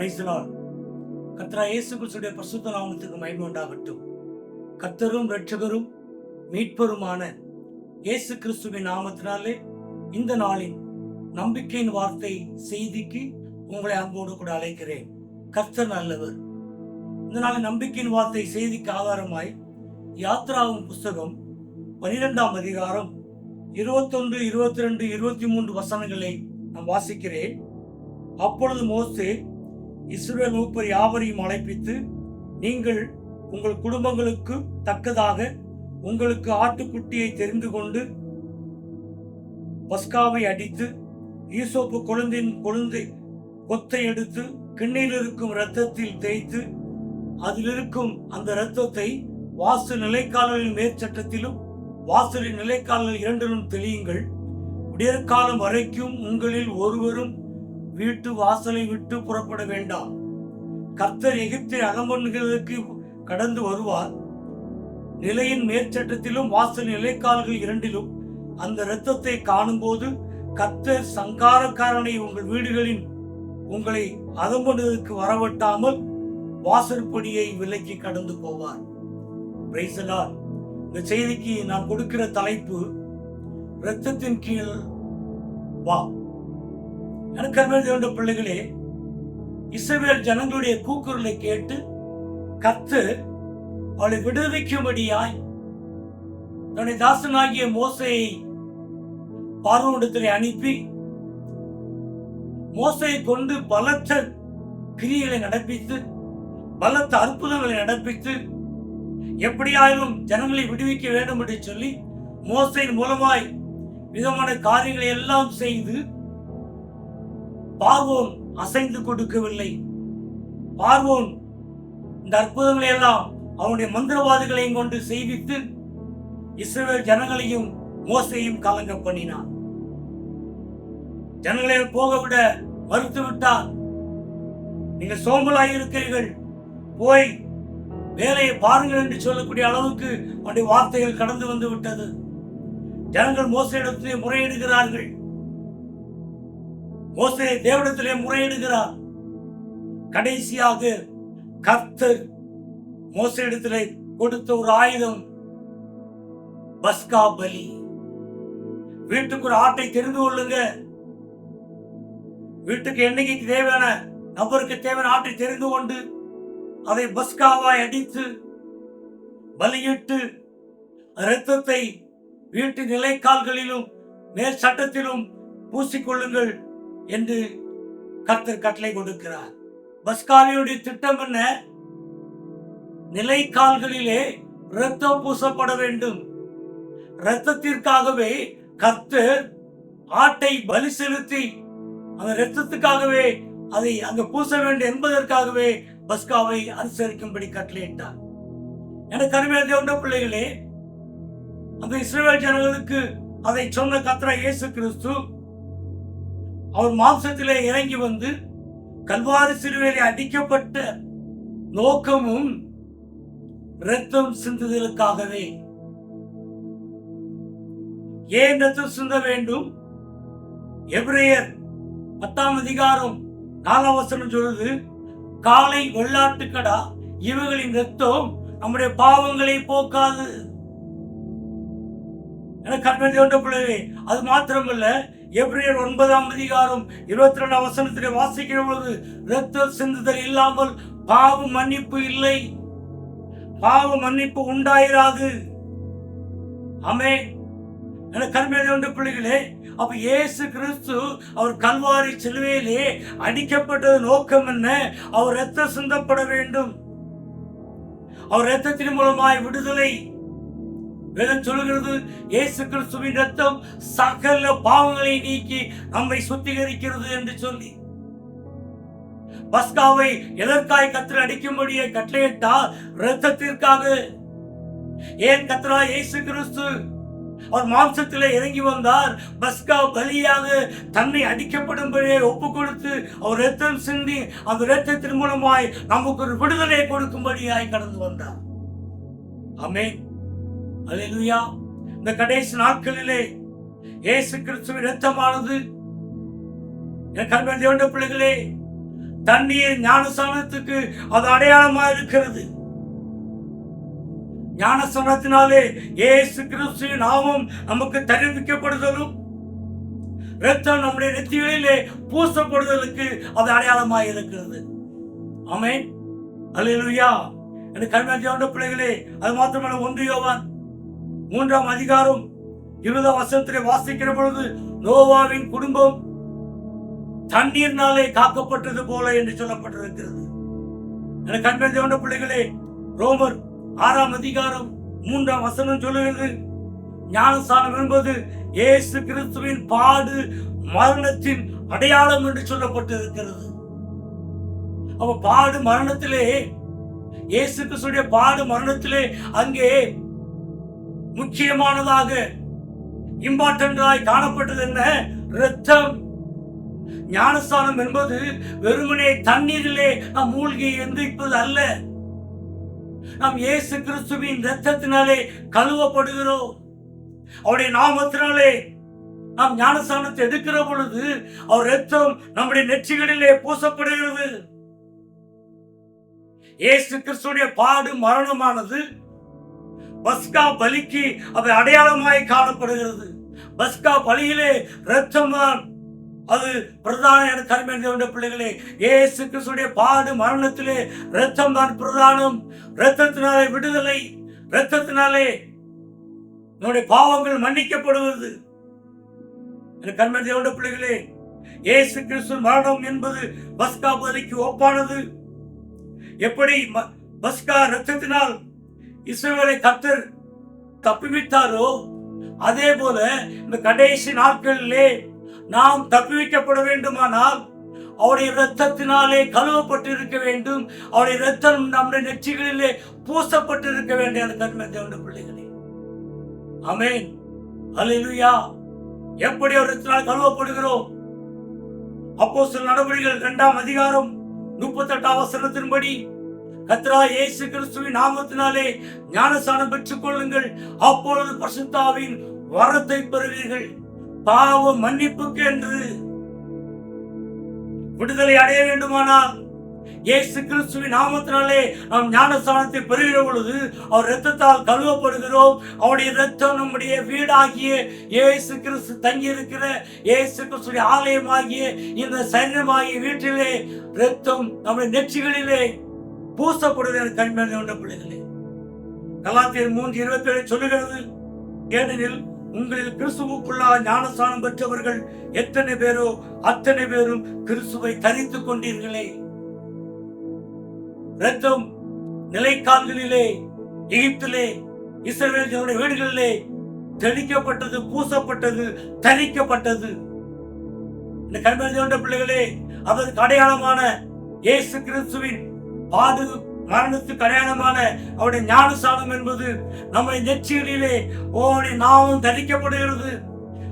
பிரைசலால் கத்ரா இயேசு கிறிஸ்துடைய பரிசுத்த நாமத்துக்கு மகிமை உண்டாகட்டும். கர்த்தரும் இரட்சகரும் மீட்பருமான இயேசு கிறிஸ்துவின் நாமத்தினாலே இந்த நாளின் நம்பிக்கையின் வார்த்தை செய்திக்கு உங்களை அன்போடு கூட அழைக்கிறேன். கர்த்தர் நல்லவர். இந்த நாளின் நம்பிக்கையின் வார்த்தை செய்திக்கு ஆதாரமாய் யாத்ராவும் புஸ்தகம் பனிரெண்டாம் அதிகாரம் இருபத்தொன்று இருபத்தி ரெண்டு இருபத்தி மூன்று வசனங்களை நான் வாசிக்கிறேன். அப்பொழுது மோசே இஸ்ரேல் மூப்பர் யாவரையும் அழைப்பித்து நீங்கள் உங்கள் குடும்பங்களுக்கு தக்கதாக உங்களுக்கு ஆட்டுக்குட்டியை தெரிந்து கொண்டு பஸ்காவை அடித்து ஈசோப்பு கொழுந்தின் கொழுந்தை கொத்தை எடுத்து கிண்ணில் இருக்கும் இரத்தத்தில் தேய்த்து அதில் இருக்கும் அந்த இரத்தத்தை வாசு நிலைக்காலின் மேற்சட்டத்திலும் வாசலின் நிலைக்காலில் இரண்டிலும் தெளியுங்கள். விடியற்காலம் வரைக்கும் உங்களில் ஒருவரும் வீட்டு வாசலை விட்டு புறப்பட வேண்டாம். கர்த்தர் எகிப்தை அகமன்களுக்கு கடந்து வருவார். நிலையின் மேற்சட்டத்திலும் வாசல் நிலைக்கால்கள் இரண்டிலும் அந்த இரத்தத்தை காணும்போது கர்த்தர் சங்காரக்காரனை உங்கள் வீடுகளின் உங்களை அகம்பண்ணுவதற்கு வரவட்டாமல் வாசற்படியை விலக்கி கடந்து போவார். Praise இந்த செய்திக்கு நான் கொடுக்கிற தலைப்பு இரத்தத்தின் கீழ் வா. எனக்கு வேண்ட பிள்ளைகளே இஸ்ரேல் ஜனங்களுடைய கூக்குரலை கேட்டு கத்து அவளை விடுவிக்கும்படியாய் தன்னுடைய தாசனாகிய மோசையை பார்வோனிடத்திலே அனுப்பி மோசையை கொண்டு பலத்த கிரியைகளை நடப்பித்து பலத்த அற்புதங்களை நடப்பித்து எப்படியாயிலும் ஜனங்களை விடுவிக்க வேண்டும் என்று சொல்லி மோசையின் மூலமாய் விதமான காரியங்களை எல்லாம் செய்து பார்வோன் அசைந்து கொடுக்கவில்லை. பார்வோன் இந்த அற்புதங்களை எல்லாம் அவனுடைய மந்திரவாதிகளையும் கொண்டு செய்வித்து இஸ்ரேல் ஜனங்களையும் மோசையும் கலங்க பண்ணினான். ஜனங்களை போக விட மறுத்து விட்டார். நீங்கள் சோம்பலாய் இருக்கிறீர்கள். போய் வேலையை பாருங்கள் என்று சொல்லக்கூடிய அளவுக்கு அவனுடைய வார்த்தைகள் கடந்து வந்து விட்டது. ஜனங்கள் மோசையிடத்திலே முறையிடுகிறார்கள். மோசே தேவனத்திலே முறையிடுகிறார். கடைசியாக கர்த்தர் மோசையிடத்திலே கொடுத்த ஒரு ஆயுதம் பஸ்கா பலி. வீட்டுக்கு ஒரு ஆட்டை தெரிந்து கொள்ளுங்க. வீட்டுக்கு என்னைக்கு தேவையான நபருக்கு தேவையான ஆட்டை தெரிந்து கொண்டு அதை பஸ்காவாய் அடித்து பலியிட்டு இரத்தத்தை வீட்டு நிலைக்கால்களிலும் மேல் சட்டத்திலும் பூசிக்கொள்ளுங்கள். என்று கத்தர் கட்டளை கொடுக்கிறார். பஸ்காவியுடைய திட்டம் என்ன? நிலைக்கால்களிலே ரத்தம் பூசப்பட வேண்டும். ரத்தத்திற்காகவே கத்து ஆட்டை பலி செலுத்தி அந்த ரத்தத்துக்காகவே அதை அங்கு பூச வேண்டும் என்பதற்காகவே பஸ்காவை அனுசரிக்கும்படி கட்டளையிட்டார் எனக்கு அருமையாக தேவண்ட பிள்ளைகளே அந்த இஸ்ரேல் ஜனங்களுக்கு அதை சொன்ன கத்ரா இயேசு கிறிஸ்து அவர் மாம்சத்திலே இறங்கி வந்து கல்வாரி சிறுவையிலே அடிக்கப்பட்ட நோக்கமும் இரத்தம் சிந்துதலுக்காகவே. ஏன் ரத்தம் சிந்த வேண்டும்? எப்ரேயர் பத்தாம் அதிகாரம் நாலாம் வசனம் சொல்லுது காலை வெள்ளாட்டுக்கடா இவர்களின் ரத்தம் நம்முடைய பாவங்களை போக்காது. என கற்பனை கொண்ட பிள்ளைகளே அது மாத்திரமல்ல எப்ரியர் ஒன்பதாம் அதிகாரம் இருபத்தி ரெண்டாம் வசனத்திலே வாசிக்கிற பொழுது ரத்த சிந்துதல் இல்லாமல் பாவ மன்னிப்பு இல்லை. பாவ மன்னிப்பு உண்டாயிராது. அமே என கருமையான பிள்ளைகளே அப்ப இயேசு கிறிஸ்து அவர் கல்வாரி சிலுவையிலே அடிக்கப்பட்டது நோக்கம் என்ன? அவர் ரத்தம் சிந்தப்பட வேண்டும். அவர் ரத்தத்தின் மூலமாய் விடுதலை. வேதம் சொல்லுகிறது இயேசு கிறிஸ்துவின் ரத்தம் சகல பாவங்களை நீக்கி நம்மை சுத்திகரிக்கிறது என்று சொல்லி. பஸ்காவை எதற்காய் கத்திர அடிக்கும்படியே கட்டளையிட்டால் ரத்தத்திற்காக ஏன் கத்ரா இயேசு கிறிஸ்து அவர் மாம்சத்தில் இறங்கி வந்தார்? பஸ்கா பலியாக தன்னை அடிக்கப்படும்படியே ஒப்பு கொடுத்து அவர் ரத்தம் சிந்தி அந்த ரத்தத்தின் மூலமாய் நமக்கு ஒரு விடுதலை கொடுக்கும்படியாய் கடந்து வந்தார். அமேன் அலையா இந்த கடைசி நாட்களிலே இயேசு கிறிஸ்துவின் ரத்தமானது என் கண்மன் தேவண்ட பிள்ளைகளே தண்ணீர் ஞானஸ்தானத்துக்கு அது அடையாளமா இருக்கிறது ஞானஸ்தானத்தினாலே இயேசு கிறிஸ்து நாமம் நமக்கு தெரிவிக்கப்படுதலும் ரத்தம் நம்முடைய நெத்திகளிலே பூசப்படுதலுக்கு அது அடையாளமாக இருக்கிறது ஆமே அல்லேலூயா எனக்கு கல்வியான பிள்ளைகளே அது மாத்திரமல்ல ஒன்று யோவான் மூன்றாம் அதிகாரம் இருபதாம் வசனத்திலே வாசிக்கிற பொழுது நோவாவின் குடும்பம் தண்ணீர்னாலே காக்கப்பட்டது போல என்று சொல்லப்பட்டிருக்கிறது. எனக்கு கண்பேந்த பிள்ளைகளே ரோமர் ஆறாம் அதிகாரம் மூன்றாம் வசனம் சொல்லுகிறது ஞானஸ்தானம் என்பது இயேசு கிறிஸ்துவின் பாடு மரணத்தின் அடையாளம் என்று சொல்லப்பட்டிருக்கிறது. அவ பாடு மரணத்திலே இயேசு கிறிஸ்துடைய பாடு மரணத்திலே அங்கே முக்கியமானதாக இம்பார்ட்டன்டாய் காணப்பட்டது என்ன? ரத்தம் ஞானஸ்தானம் என்பது வெறுமனே தண்ணீரிலே நாம் மூழ்கி எந்திரிப்பது அல்ல. நாம் இயேசு கிறிஸ்துவின் ரத்தத்தினாலே கழுவப்படுகிறோம். அவருடைய நாமத்தினாலே நாம் ஞானஸ்தானத்தை எடுக்கிற பொழுது அவர் ரத்தம் நம்முடைய நெற்றிகளிலே பூசப்படுகிறது. இயேசு கிறிஸ்துடைய பாடு மரணமானது. பஸ்கா பலிக்கு அவை அடையாளமாய் காணப்படுகிறது. பஸ்கா பலியிலே இரத்தம்தான் அது பிரதான என கருமையான பிள்ளைகளே ஏசு கிறிஸ்துடைய பாடு மரணத்திலே இரத்தம் தான் பிரதானம். இரத்தத்தினாலே விடுதலை. இரத்தத்தினாலே நம்முடைய பாவங்கள் மன்னிக்கப்படுவது கண்மன் தேவண்ட பிள்ளைகளே ஏசு கிறிஸ்து மரணம் என்பது பஸ்கா பலிக்கு ஒப்பானது. எப்படி ம- பஸ்கா ரத்தத்தினால் இஸ்ரேலை கத்தர் தப்பிவிட்டாரோ? அதே போல இந்த கடைசி நாட்களிலே நாம் தப்புவிக்கப்பட வேண்டுமானால் அவருடைய இரத்தத்தினாலே கழுவப்பட்டு இருக்க வேண்டும். அவருடைய இரத்தம் நம்முடைய நெற்றிகளிலே பூசப்பட்டு இருக்க வேண்டிய அந்த கண்மை தேவனுடைய பிள்ளைகளே. அமேன் அல்லேலூயா. எப்படி அவர் இரத்தினால் கழுவப்படுகிறோம்? அப்போ சில நடவடிக்கைகள் இரண்டாம் அதிகாரம் முப்பத்தெட்டாம் அவசரத்தின்படி கத்ரா இயேசு கிறிஸ்துவின் நாமத்தினாலே ஞானஸ்தானம் பெற்றுக் கொள்ளுங்கள். அப்பொழுது பசுத்தாவின் வரத்தை பெறுவீர்கள். பாவ மன்னிப்புக்கு என்று விடுதலை அடைய வேண்டுமானால் இயேசு கிறிஸ்துவின் நாமத்தினாலே நாம் ஞானஸ்தானத்தை பெறுகிற பொழுது அவர் இரத்தத்தால் கழுவப்படுகிறோம். அவருடைய இரத்தம் நம்முடைய வீடாகிய இயேசு கிறிஸ்து தங்கியிருக்கிற இயேசு கிறிஸ்துடைய ஆலயமாகிய இந்த சரீரமாகிய வீட்டிலே இரத்தம் நம்முடைய நெற்றிகளிலே பூசப்படுகிற கண்மணி கொண்ட பிள்ளைகளே. கலாத்தியர் மூன்று இருபத்தி ஏழு சொல்லுகிறது ஏனெனில் உங்களில் கிறிஸ்துவுக்குள்ளா ஞானஸ்தானம் பெற்றவர்கள் எத்தனை பேரோ அத்தனை பேரும் கிறிஸ்துவை தரித்துக் கொண்டீர்களே. ரத்தம் நிலைக்கால்களிலே எகிப்திலே இஸ்ரவேல் வீடுகளிலே தெளிக்கப்பட்டது பூசப்பட்டது தரிக்கப்பட்டது. இந்த கண்மணி பிள்ளைகளே அதற்கு அடையாளமான இயேசு கிறிஸ்துவின் பாது மரணத்து கல்யாணமான அவருடைய ஞானசாலம் என்பது நம்முடைய நெற்றிகளிலே ஓடி நாமும் தரிக்கப்படுகிறது.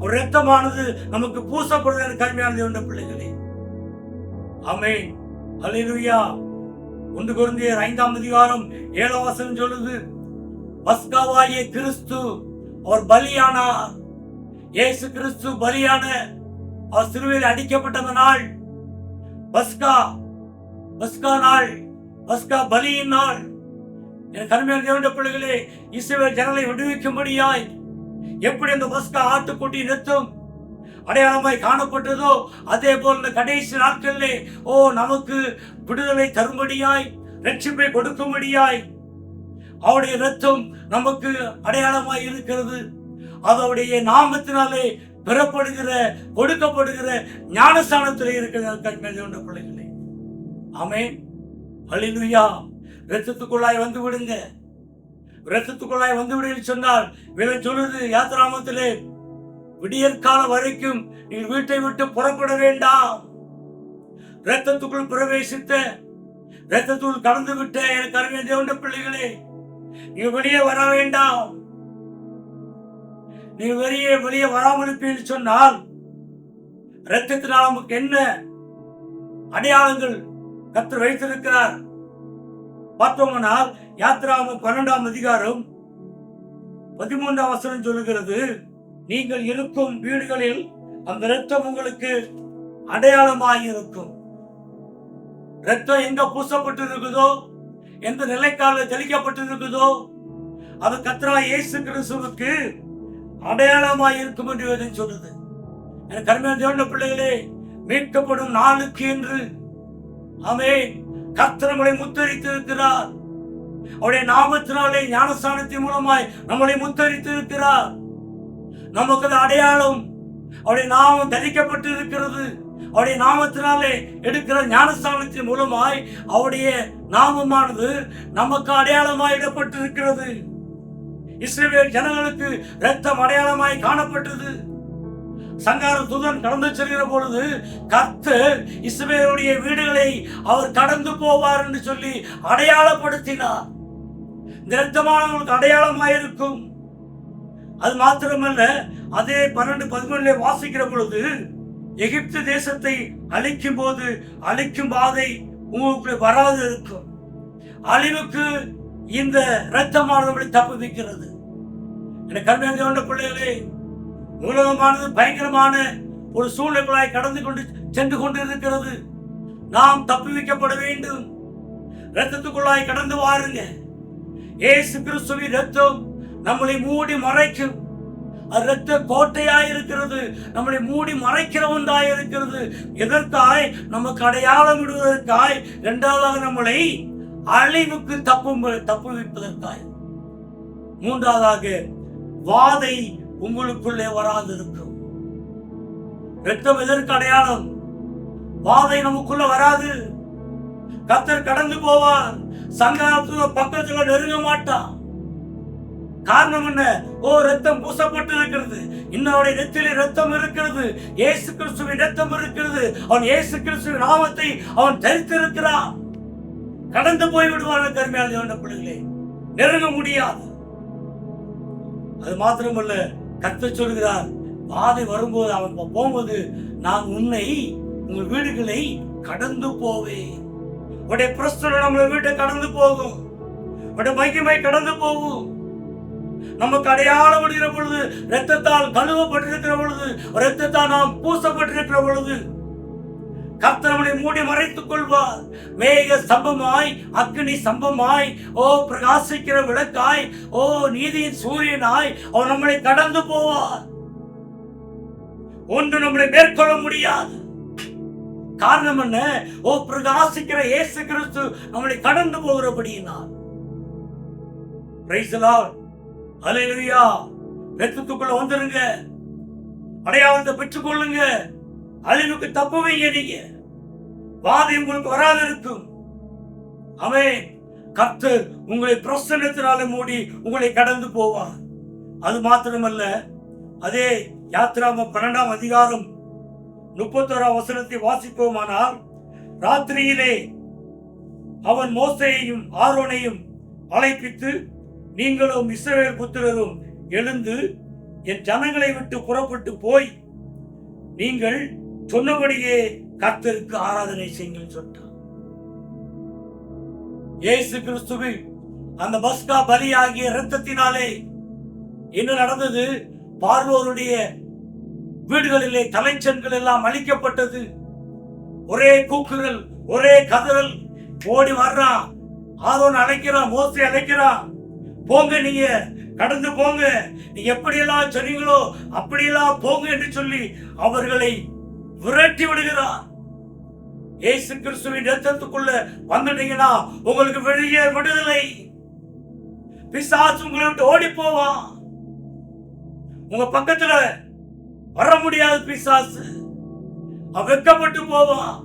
ஒரு ரத்தமானது நமக்கு பூசப்படுகிறது கல்வியானது என்ற பிள்ளைகளே. ஆமென். அலிலுயா ஒன்று குருந்தியர் ஐந்தாம் அதிகாரம் ஏழாம் வசனம் சொல்லுது பஸ்காவாகிய கிறிஸ்து அவர் பலியானார். இயேசு கிறிஸ்து பலியான அவர் சிறுவையில் அடிக்கப்பட்ட அந்த நாள் பஸ்கா பஸ்கா நாள் பஸ்கா பலியின் நாள். என் கருமையான தேவண்ட பிள்ளைகளே இஸ்ரவேல் ஜனலை விடுவிக்கும்படியாய் எப்படி அந்த பஸ்கா ஆட்டுக்குட்டி நிறுத்தும்? அடையாளமாய் காணப்பட்டதோ அதே போல் இந்த கடைசி நாட்களிலே ஓ நமக்கு விடுதலை தரும்படியாய் ரட்சிப்பை கொடுக்கும்படியாய் அவருடைய ரத்தம் நமக்கு அடையாளமாய் இருக்கிறது. அதனுடைய நாமத்தினாலே பெறப்படுகிற கொடுக்கப்படுகிற ஞானஸ்தானத்தில் இருக்கிற கண்மையான பிள்ளைகளே. ஆமென். அழிலுயா ரத்தத்துக்குள்ளாய் வந்து விடுங்க. ரத்தத்துக்குள்ளாய் வந்து விடுன்னு சொன்னால் வேதம் சொல்லுது யாத்திராமத்திலே விடியற்காலம் வரைக்கும் நீங்கள் வீட்டை விட்டு புறப்பட வேண்டாம். ரத்தத்துக்குள் பிரவேசித்த ரத்தத்துக்குள் கடந்து விட்ட எனக்கு அருமை தேவண்ட பிள்ளைகளே நீங்க வெளியே வர வேண்டாம். நீங்க வெளியே வெளியே வராமல் இருப்பீர்கள் சொன்னால் ரத்தத்தினால் நமக்கு என்ன அடையாளங்கள் கத்து வைத்திருக்கிறார். பார்த்தோம்னால் யாத்திராவும் பன்னெண்டாம் அதிகாரம் பதிமூன்றாம் வசனம் சொல்லுகிறது நீங்கள் இருக்கும் வீடுகளில் அந்த இரத்தம் உங்களுக்கு அடையாளமாக இருக்கும் ரத்தம் எங்க பூசப்பட்டு இருக்குதோ எந்த நிலைக்கால தெளிக்கப்பட்டு இருக்குதோ அது கத்ரா இயேசு கிறிஸ்துவுக்கு அடையாளமாக இருக்கும் என்று வேதம் சொல்லுது. என் கருமையான தேவன பிள்ளைகளே மீட்கப்படும் நாளுக்கு என்று ஆமே கத்திரங்களை முத்தரித்து இருக்கிறார் அவருடைய நாமத்தினாலே ஞானஸ்தானத்தின் மூலமாய் நம்மளை முத்தரித்து இருக்கிறார் நமக்கு அது அடையாளம். அவருடைய நாமம் தரிக்கப்பட்டு இருக்கிறது அவருடைய நாமத்தினாலே எடுக்கிற ஞானஸ்தானத்தின் மூலமாய் அவருடைய நாமமானது நமக்கு அடையாளமாய் இடப்பட்டிருக்கிறது. இஸ்ரேல் ஜனங்களுக்கு ரத்தம் அடையாளமாய் காணப்பட்டது. சங்கார தூதன் கடந்து செல்கிற பொழுது கர்த்தர் இஸ்ரேலுடைய வீடுகளை அவர் கடந்து போவார் என்று சொல்லி அடையாளப்படுத்தினார். இந்த ரத்தமானவங்களுக்கு அடையாளமாயிருக்கும். அது மாத்திரமல்ல அதே பன்னெண்டு பதிமூணுல வாசிக்கிற பொழுது எகிப்து தேசத்தை அழிக்கும் போது அழிக்கும் பாதை உங்களுக்கு வராது இருக்கும். அழிவுக்கு இந்த இரத்தமானவர்களை தப்புவிக்கிறது. எனக்கு கருமையான பிள்ளைகளே உலகமானது பயங்கரமான ஒரு சூழ்நிலைகளாய் கடந்து கொண்டு சென்று கொண்டு இருக்கிறது நாம் தப்புவிக்கப்பட வேண்டும். ரத்தத்துக்குள்ளாய் கடந்து வாருங்க. ஏசு கிறிஸ்துவின் ரத்தம் நம்மளை மூடி மறைக்கும். அது ரத்த கோட்டையாய் இருக்கிறது. நம்மளை மூடி மறைக்கிற ஒன்றாய் இருக்கிறது. எதற்காய்? நமக்கு அடையாளம் விடுவதற்காய் இரண்டாவதாக நம்மளை அழிவுக்கு தப்பு தப்பு வைப்பதற்காய் மூன்றாவதாக வாதை உங்களுக்குள்ளே வராதிருக்கும். ரத்தம் எதற்கு அடையாளம் வாதை நமக்குள்ள வராது. கத்தர் கடந்து போவார். சங்காரத்துல பக்கத்துல நெருங்க மாட்டான் காரணம் என்ன? ஓ ரத்தம் பூசப்பட்டு இருக்கிறது இன்னவருடைய நெத்திலே ரத்தம் இருக்கிறது. ஏசு கிறிஸ்துவின் ரத்தம் இருக்கிறது. அவன் இயேசு கிறிஸ்துவின் நாமத்தை அவன் தரித்திருக்கிறான். கடந்து போய் விடுவான கருமையான தேவன பிள்ளைகளே. நெருங்க முடியாது. அது மாத்திரமல்ல கத்த சொல்கிறார் பாதை வரும்போது அவன் போகும்போது நான் உன்னை உங்கள் வீடுகளை கடந்து போவேன். உடைய பிரஸ்தனம் நம்மளை வீட்டை கடந்து போகும். உடைய மகிமை கடந்து போகும். நமக்கு அடையாளம் பொழுது ரத்தத்தால் கழுவப்பட்டிருக்கிற பொழுது ரத்தத்தால் நாம் பூசப்பட்டிருக்கிற பொழுது கர்த்தரவனை மூடி மறைத்துக் கொள்வார் மேக சம்பமாய் அக்னி சம்பமாய் ஓ பிரகாசிக்கிற விளக்காய் ஓ நீதியின் சூரியனாய் அவர் நம்மளை கடந்து போவார். ஒன்று நம்மளை மேற்கொள்ள முடியாது. காரணம் என்ன? ஓ பிரகாசிக்கிற இயேசு கிறிஸ்து நம்மளை கடந்து போகிறபடியினால். பிரைஸ் லார்ட் வந்துருங்க. அடையாளத்தை பெற்றுக்கொள்ளுங்க. அழிவுக்கு தப்புவீங்க நீங்க. வாதை உங்களுக்கு வராது இருக்கும் அவன் கத்து உங்களை பிரசன்னத்தினால மூடி உங்களை கடந்து போவார். அது மாத்திரமல்ல அதே யாத்திராம பன்னெண்டாம் அதிகாரம் முப்பத்தோராம் வசனத்தை வாசிப்போமானால் ராத்திரியிலே அவன் மோசையையும் ஆரோனையும் அழைப்பித்து நீங்களும் இஸ்ரவேல் புத்திரரும் எழுந்து என் ஜனங்களை விட்டு புறப்பட்டு போய் நீங்கள் சொன்னபடியே கத்திற்கு ஆராதனை செய்யுங்கள் சொன்னார் இயேசு கிறிஸ்துவின் அந்த பஸ்கா பலியாகிய இரத்தத்தினாலே என்ன நடந்தது? பார்வோருடைய வீடுகளிலே தலைச்சன்கள் எல்லாம் அழிக்கப்பட்டது. ஒரே கூக்குரல் ஒரே கதறல். ஓடி வர்றான் ஆரோன் அழைக்கிறான் மோசை அழைக்கிறான் போங்க நீங்க கடந்து போங்க. நீ எப்படியெல்லாம் சொன்னீங்களோ அப்படியெல்லாம் போங்க என்று சொல்லி அவர்களை விரட்டி விடுகிறார். ஏசு கிறிஸ்துவின் ரத்தத்துக்குள்ள வந்துட்டீங்கன்னா உங்களுக்கு வெளியே விடுதலை. பிசாசு உங்களை விட்டு ஓடி போவான் உங்க பக்கத்துல வர முடியாது பிசாசு. வெக்கப்பட்டு போவான்.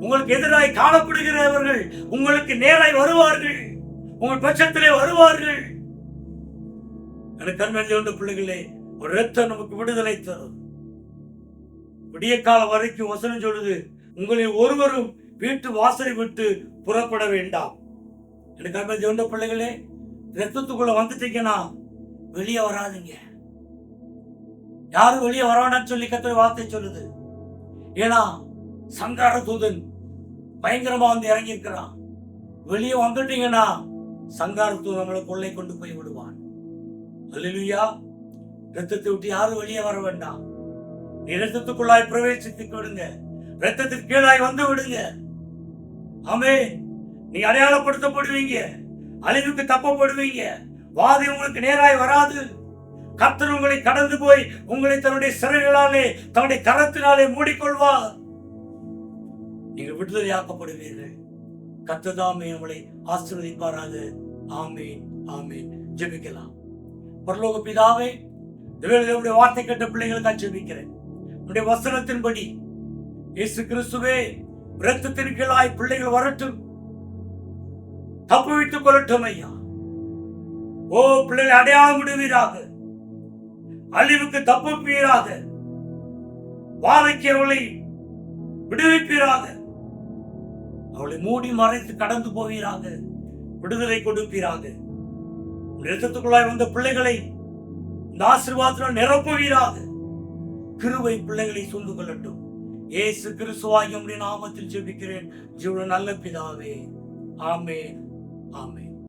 உங்களுக்கு எதிராய் காணப்படுகிறவர்கள் உங்களுக்கு நேராய் வருவார்கள். உங்கள் பட்சத்திலே வருவார்கள். எனக்கு கண்மணி வந்த பிள்ளைகளே ஒரு ரத்தம் நமக்கு விடுதலை தரும். விடிய காலம் வரைக்கும் வசனம் சொல்லுது உங்களில் ஒருவரும் வீட்டு வாசலை விட்டு புறப்பட வேண்டாம். எனக்கு அன்பு வந்த பிள்ளைகளே ரத்தத்துக்குள்ள வந்துட்டீங்கன்னா வெளியே வராதீங்க. யாரும் வெளியே வராண்டான்னு சொல்லி கத்திர வார்த்தை சொல்லுது. ஏன்னா சங்கார தூதன் பயங்கரமா வந்து இறங்கி இருக்கிறான் வெளியே வந்துட்டீங்கன்னா சங்கார தூதன் நம்மளை கொள்ளை கொண்டு போய் விடுவான். அல்லேலூயா. ரத்தத்தை விட்டு யாரும் வெளியே வர வேண்டாம். நீ ரத்தத்துக்குள்ளாய் கொடுங்க. விடுங்க ரத்தத்துக்கு கீழாய் வந்து விடுங்க. ஆமே நீ அடையாளப்படுத்தப்படுவீங்க. அழிவுக்கு தப்பப்படுவீங்க. வாதி உங்களுக்கு நேராய் வராது. கர்த்தர் உங்களை கடந்து போய் உங்களை தன்னுடைய சிறைகளாலே தன்னுடைய கரத்தினாலே மூடிக்கொள்வார். நீங்கள் விடுதலையாக்கப்படுவீர்கள் கர்த்ததாமே உங்களை ஆசீர்வதிப்பாராக. ஆமீன். ஆமீன். ஜெபிக்கலாம். பரலோக பிதாவே வார்த்தை கேட்ட பிள்ளைகளுக்கு ஜெபிக்கிறேன். உடைய வசனத்தின்படி இயேசு கிறிஸ்துவே இரத்தத்தின் கீழாய் பிள்ளைகள் வரட்டும். தப்பு வைத்துக் கொள்ளட்டும் ஐயா. ஓ பிள்ளைகள் அடையாளம் விடுவீராக. அழிவுக்கு தப்புப்பீராக வாழைக்கு அவளை விடுவிப்பீராக. அவளை மூடி மறைத்து கடந்து போவீராக. விடுதலை கொடுப்பீராக. ரத்தத்துக்குள்ளாய் வந்த பிள்ளைகளை இந்த ஆசீர்வாதத்தில் நிரப்புவீராக. கிருவை பிள்ளைகளை சூழ்ந்து கொள்ளட்டும். ஏசு கிறிஸ்துவாகிய நாமத்தில் ஜெபிக்கிறேன். ஜீவன நல்ல பிதாவே. ஆமே ஆமே